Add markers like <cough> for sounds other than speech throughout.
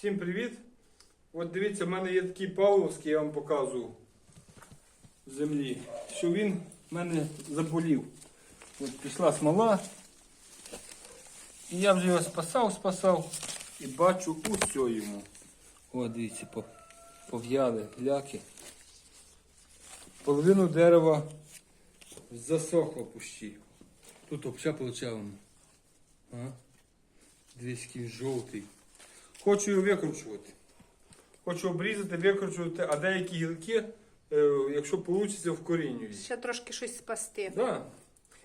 Всім привіт! От дивіться, в мене є такий Павловський, я вам показую з землі, що він в мене заболів. От пішла смола. І я вже його спасав, спасав і бачу усе йому. О, дивіться, пов'яли гляки. Половину дерева засохло пущі. Тут взагалі получав. А? Дивись, який жовтий. Хочу його викручувати. Хочу обрізати, викручувати, а деякі гілки, е, якщо вийде, вкорінюють. Ще трошки щось спасти. Да.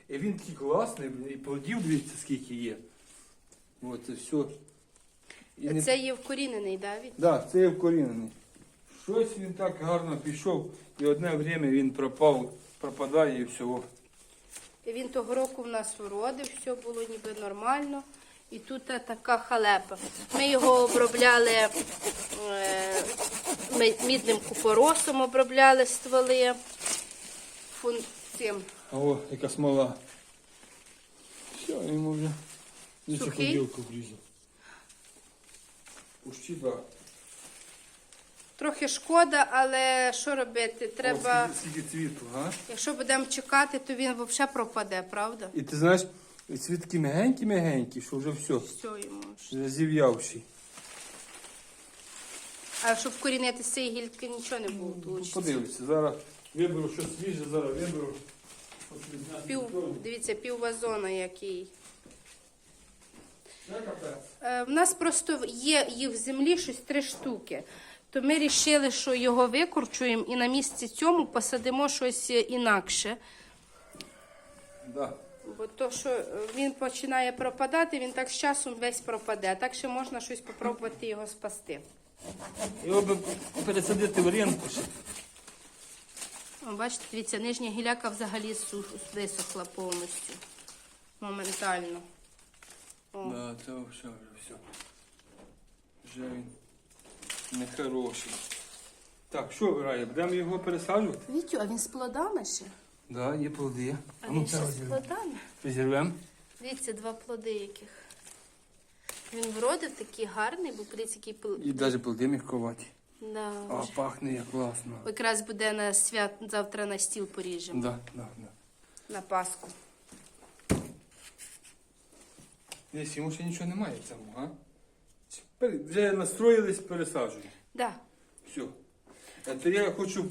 І він такий класний, і плодів дивіться, скільки є. От це все. І не... Це є вкорінений, да, від? Да, це є вкорінений. Щось він так гарно пішов, і одне время він пропав, пропадає і всього. І Він того року в нас уродив, все було ніби нормально. І тут така халепа. Ми його обробляли е, мідним купоросом, обробляли стволи. Фун, цим. О, яка смола. Все, йому вже. Сухий? ходілку врізав. Пущі, да. Трохи шкода, але що робити? Треба, О, скільки, скільки цвіту, га? якщо будемо чекати, то він взагалі пропаде, правда? І ти знаєш, цвіт такий мягенький-мягенький, що вже все, Все йому. зазів'явший. А щоб вкорінити з цієї гільки, нічого не було. Ну, получиться. Подивися, зараз виберу щось свіже, зараз виберу. От Пів, дивіться, пів вазона який. Це капець. Е, В нас просто є їх в землі щось три штуки. То ми вирішили, що його викорчуємо і на місці цьому посадимо щось е, інакше. Да. Бо то, що е, він починає пропадати, він так з часом весь пропаде. Так що можна щось спробувати його спасти. Його би пересадити в ринку. О, бачите, дивіться, нижня гіляка взагалі висохла повністю. Моментально. О. Да, це вже вже все. Вже він нехороший. Так, що вибирає? Будемо його пересаджувати? Вітю, а він з плодами ще? Да, є плоди. А він ще з плодами? Розірвемо. Дивіться, два плоди яких. Він вродив такий гарний, бо подивіться, який пл... І навіть плоди мягковаті. Да, А, вже. пахне як класно. Якраз буде на свят, завтра на стіл поріжемо. Да, да, да. На Пасху. Десь йому ще нічого немає в цьому, а? Вже настроїлись, пересаджуємо. Да. Все. То я хочу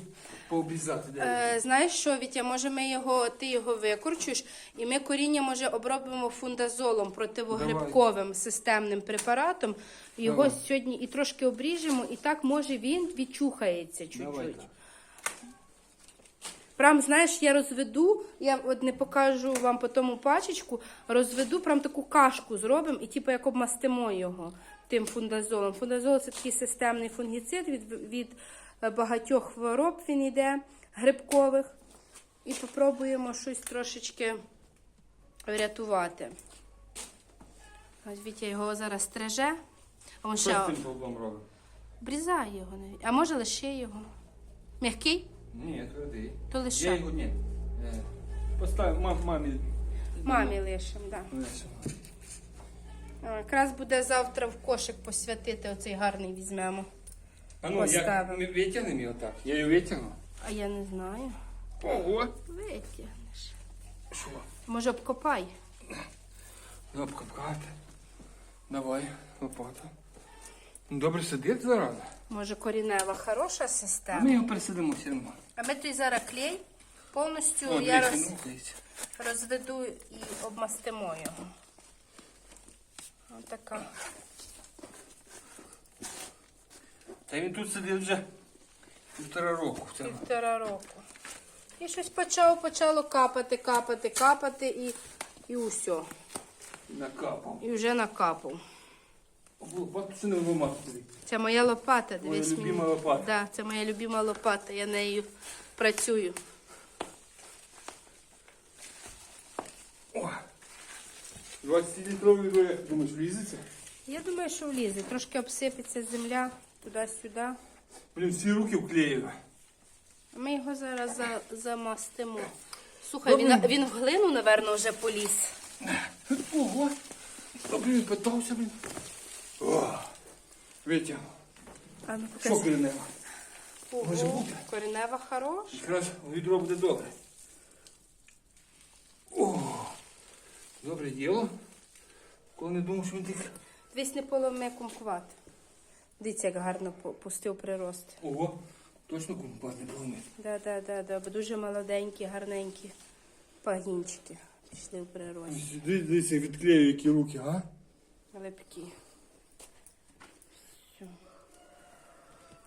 пообрізати. Е, знаєш що, Вітя, може ми його, ти його викорчуєш, і ми коріння може обробимо фундазолом противогрибковим системним препаратом. Його Давай. сьогодні і трошки обріжемо, і так може він відчухається чуть-чуть. Прям, знаєш, я розведу, я от не покажу вам по тому пачечку, розведу, прям таку кашку зробимо і типу як обмастимо його тим фундазолом. Фундазол це такий системний фунгіцид від, від багатьох хвороб він йде, грибкових. І попробуємо щось трошечки врятувати. Ось Вітя його зараз стреже. А він ще робимо? обрізає його. навіть. А може лише його. М'який? Ні, твердий. То лише. Я його ні. Е, мам, мамі. Мамі лишимо, так. Да. Лише. Якраз буде завтра в кошик посвятити оцей гарний візьмемо. А ну, як Поставимо. витягнемо його так? Я його витягну. А я не знаю. Ого. Витягнеш. Що? Може обкопай. Кнопка пхати. Давай, лопата. Ну, добре сидить зараз. Може корінева хороша А система. ми його пересидимо все одно. А ми той зараз клей повністю О, я дивіться, роз, ну, дивіться. розведу і обмастимо його. Ось така. Та він тут сидить вже півтора року. Півтора року. І щось почало, почало капати, капати, капати і, і усе. Накапав. І вже накапав. Лопату вимати. Це моя лопата, дивись мені. любима лопата. Да, це моя любима лопата, я нею працюю. О! 20-літровий думаєш, влізеться? Я думаю, що влізе. Трошки обсипеться земля туди-сюди. Блін, всі руки вклеїли. Ми його зараз за, замастимо. Слухай, він, він в глину, напевно, вже поліз. Ого! Та, блін, питався, блін. О! А ну Що покажи. коренева? може Ого, бути? коренева хорош. Якраз відро буде добре. О, добре діло. Коли не думав, що він так. Дивись, не поломи кумкват. Дивіться, як гарно пустив прирост. Ого, точно компас не поломив. Да, да, да, да, бо дуже молоденькі, гарненькі пагінчики пішли в прирост. Дивіться, відклею які руки, а? Лепкі. Все.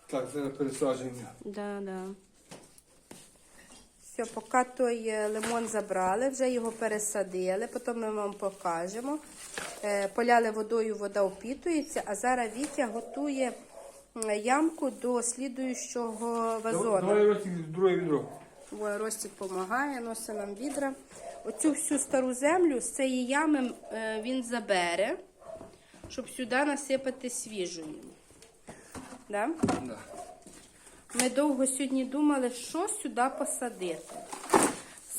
Так, зараз пересаджуємо. Да, да. Все, поки той е, лимон забрали, вже його пересадили, потім ми вам покажемо. Е, Поляли водою, вода опітується, а зараз Вітя готує ямку до слідуючого вазону. Давай Ростик, друге відро. Ой, допомагає, носить нам відра. Оцю всю стару землю з цієї ями е, він забере, щоб сюди насипати свіжої. Да? Да. Ми довго сьогодні думали, що сюди посадити.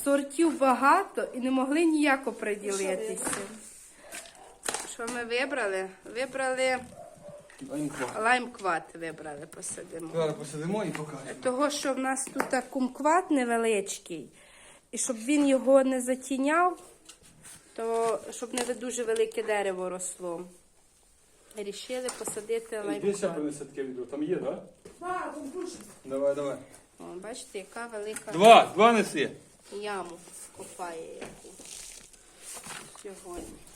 Сортів багато і не могли ніяко приділитися. Що ми вибрали? Вибрали Лаймква. лаймкват, вибрали, посадимо. Зараз посидимо і покажемо. Того, що в нас тут кумкват невеличкий, і щоб він його не затіняв, то щоб не дуже велике дерево росло. Рішили посадити Де ще лаймкват. принесе таке відро? Там є, так? А, там дуже. Давай, давай. О, бачите, яка велика Два, два неси. яму копає яку сьогодні.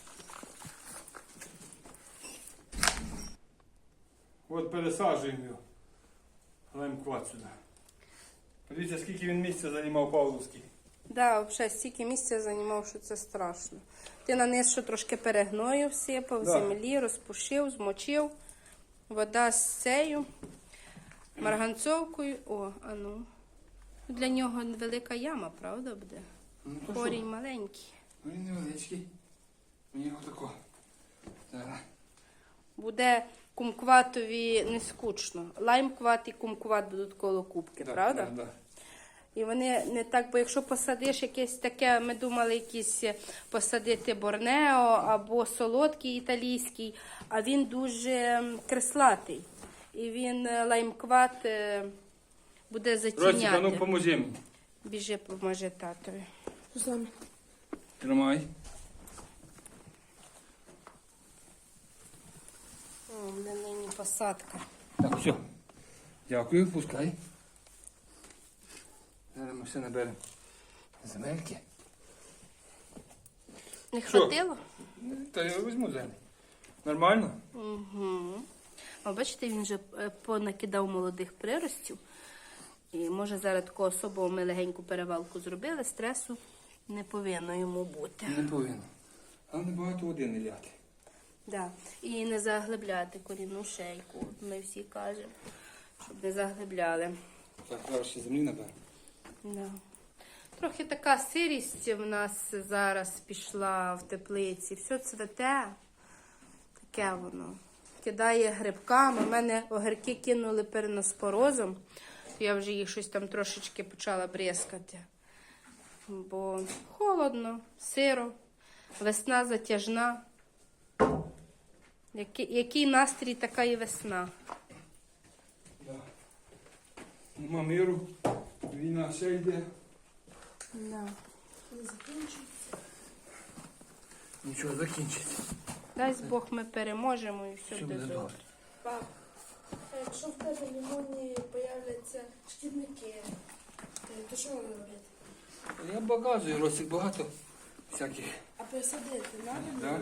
От пересаджуємо його. Лаймкват сюди. Подивіться, скільки він місця займав Павловський. Да, взагалі стільки місця займав, що це страшно. Ти на низ ще трошки перегною всипав, Да. землі, розпушив, змочив. Вода з цею, марганцовкою. О, а ну. Для нього велика яма, правда буде? Ну, то що? Маленький. Ну, Він невеличкий. Мені його тако. Зараз. Буде кумкватові не скучно. Лаймкват і кумкват будуть коло кубки, Да, правда? да, да. І вони не так, бо якщо посадиш якесь таке, ми думали якісь посадити борнео або солодкий італійський, а він дуже креслатий. І він е, лаймкват е, буде ну затіняти. поможи мені. Біжи, поможе татові. Тримай. О, де нині посадка. Так, все. Дякую, пускай. Зараз ми все наберемо. Земельки. Не Що? хватило? Та я візьму землю. Нормально? Угу. О, бачите, він вже е, понакидав молодих приростів. І може зараз таку особу ми легеньку перевалку зробили, стресу не повинно йому бути. Не повинно. Але небагато води не ляти. Да. І не заглибляти корінну шейку. Ми всі кажемо, щоб не заглибляли. Так, зараз ще землі наберемо. Да. Трохи така сирість в нас зараз пішла в теплиці. Все цвете. Таке воно. Кидає грибками. У мене огірки кинули переноспорозом. Я вже їх щось там трошечки почала брязкати. Бо холодно, сиро, весна затяжна. Який, який настрій, така і весна. Да. Нема миру. Війна ще йде. Да. Не закінчується. Нічого закінчиться. Дасть Бог, ми переможемо і все Все буде буде добре. добре. Пап, а якщо в тебе в лимоні появляться шкідники, е, то що вони роблять? Я показую, Ростик багато всяких. А посадити треба Да. на?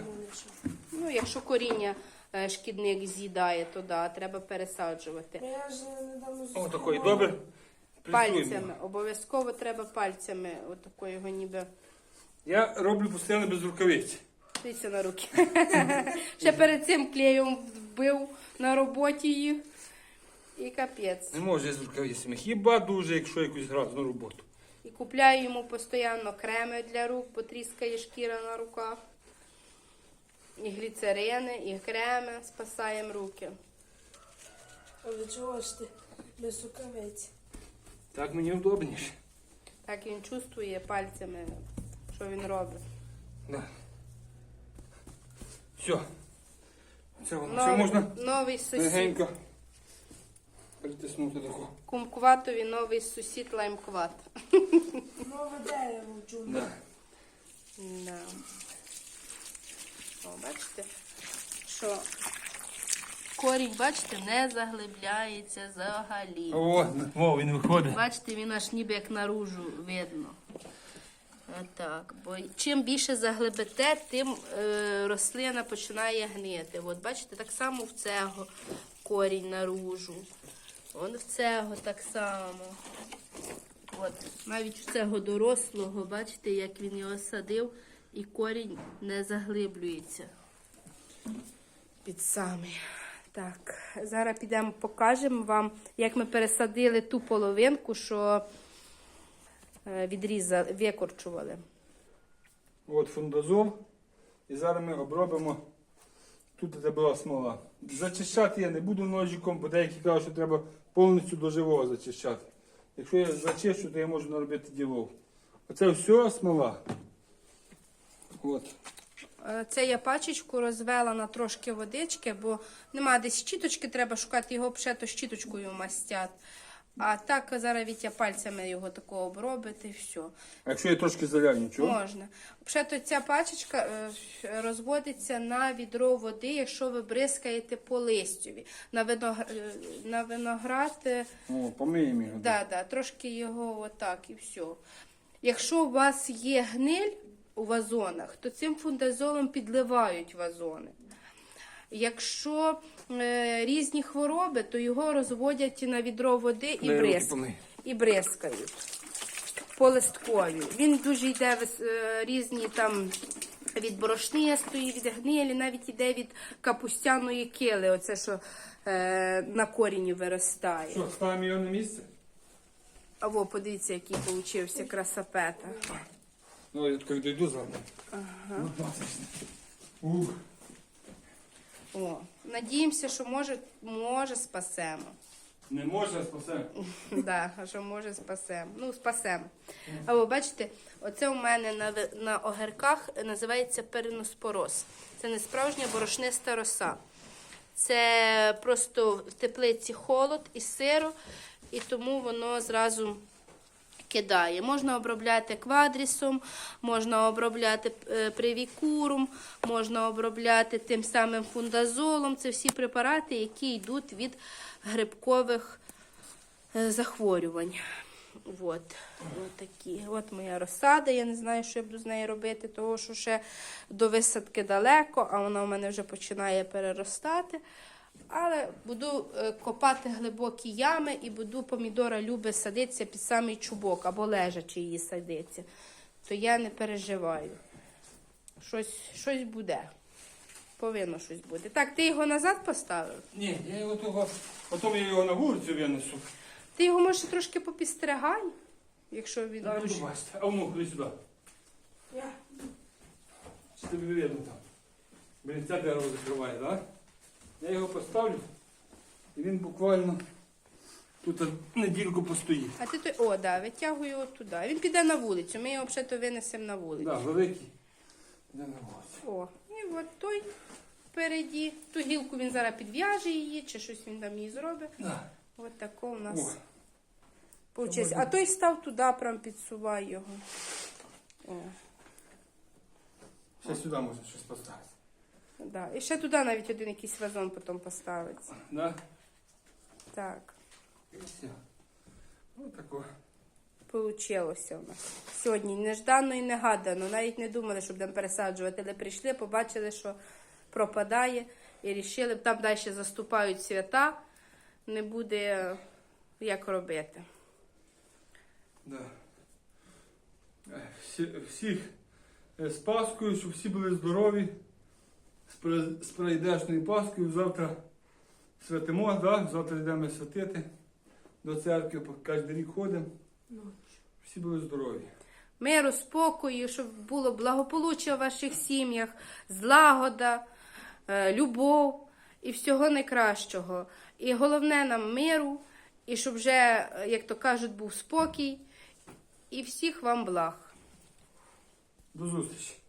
Ну, якщо коріння е, шкідник з'їдає, то да, треба пересаджувати. Бо я ж недавно О, зустріла- такої, добре. Пальцями. Обов'язково треба пальцями отако його ніби. Я роблю постійно без рукавиць. Дивіться на руки. <laughs> Ще перед цим клеєм вбив на роботі їх. І капець. Не можу я з рукавицями. Хіба дуже, якщо якусь грозну роботу. І купляю йому постійно креми для рук, потріскає шкіра на руках. І гліцерини, і креми спасаємо руки. А від чого ж ти без рукавиць? Так мені удобніше. Так він чувствує пальцями, що він робить. Да. Все. Це воно. Новий, можна новий сусід. легенько притиснути тако. Кумкватові новий сусід лаймкват. Нове дерево в. Да. Да. О, бачите, що корінь, бачите, не заглибляється взагалі. О, о, він виходить. Бачите, він аж ніби як наружу видно. Так, бо чим більше заглибите, тим е, рослина починає гнити. От бачите, так само в цього корінь наружу. Вон в цього так само. От, навіть в цього дорослого, бачите, як він його садив, і корінь не заглиблюється. Під самий. Так, зараз підемо покажемо вам, як ми пересадили ту половинку, що е, відрізали, викорчували. От фундазол. І зараз ми обробимо. Тут де була смола. Зачищати я не буду ножиком, бо деякі кажуть, що треба повністю до живого зачищати. Якщо я зачищу, то я можу наробити ділов. Оце все смола. От. Е, Це я пачечку розвела на трошки водички, бо нема десь щіточки, треба шукати його пшето щіточкою мастят. А так зараз Вітя пальцями його такого обробити і все. А якщо я трошки заляю, нічого? Можна. Взагалі, ця пачечка е, розводиться на відро води, якщо ви бризкаєте по листю. На, виногр... е, на виноград, е, О, помиємо його. да, да, трошки його отак і все. Якщо у вас є гниль у вазонах, то цим фундазолом підливають вазони. Якщо е, різні хвороби, то його розводять на відро води і помий. і бризкають по листкові. Він дуже йде вис- е, різні там від борошнистої, від гнилі, навіть йде від капустяної кили, оце що е, на корінні виростає. Що, ставимо його на місце? А во, подивіться, який получився красапета. Ну, я так дойду завтра. Ага. Ух. О, надіємося, що може, може спасемо. Не можна спасати. <laughs> Да, що може спасемо. Ну, спасемо. А ви бачите, оце у мене на, на огірках називається периноспороз. Це не справжня борошниста роса. Це просто в теплиці холод і сиро, і тому воно зразу кидає. Можна обробляти квадрісом, можна обробляти е, привікурум, можна обробляти тим самим фундазолом. Це всі препарати, які йдуть від грибкових е, захворювань. От. От такі. От моя розсада. Я не знаю, що я буду з нею робити, тому що ще до висадки далеко, а вона у мене вже починає переростати. Але буду е, копати глибокі ями і буду помідора люби садитися під самий чубок або лежачи її садиться. То я не переживаю. Щось, щось буде. Повинно щось бути. Так, ти його назад поставив? Ні, я його того. Потім я його на вулицю винесу. Ти його може трошки попістригай, якщо він Зараз дуже. А ну, ходи сюди. Я. Чи тобі видно там? Блін, ця дерево закриває, так? Да? Я його поставлю, і він буквально тут недільку постоїть. А ти той, о, да, витягуй його туди. Він піде на вулицю. Ми його взагалі винесемо на вулицю. Да, великий. Де на вулицю? О, і от той впереді. Ту гілку він зараз підв'яже її, чи щось він там її зробить. Да. От тако у О, нас получилось. А той став туди, прям підсувай його. О, ще сюди можна щось поставити. Да. І ще туди навіть один якийсь вазон потім поставиться. Да? Так, І все. Ось тако. получилося у нас. Сьогодні неждано і негадано. Навіть не думали, що будемо пересаджувати, але прийшли, побачили, що пропадає, і рішили, там далі заступають свята, не буде як робити. Да. Е, Всі, всіх е, з Паскою, щоб всі були здорові, з при- з прийдешною Паскою. Завтра святимо, да? завтра йдемо святити до церкви, кожен рік ходимо. Всі були здорові. Миру, спокою, щоб було благополуччя в ваших сім'ях, злагода, е, любов і всього найкращого. І головне нам миру, і щоб вже, е, як то кажуть, був спокій, і всіх вам благ. До зустрічі.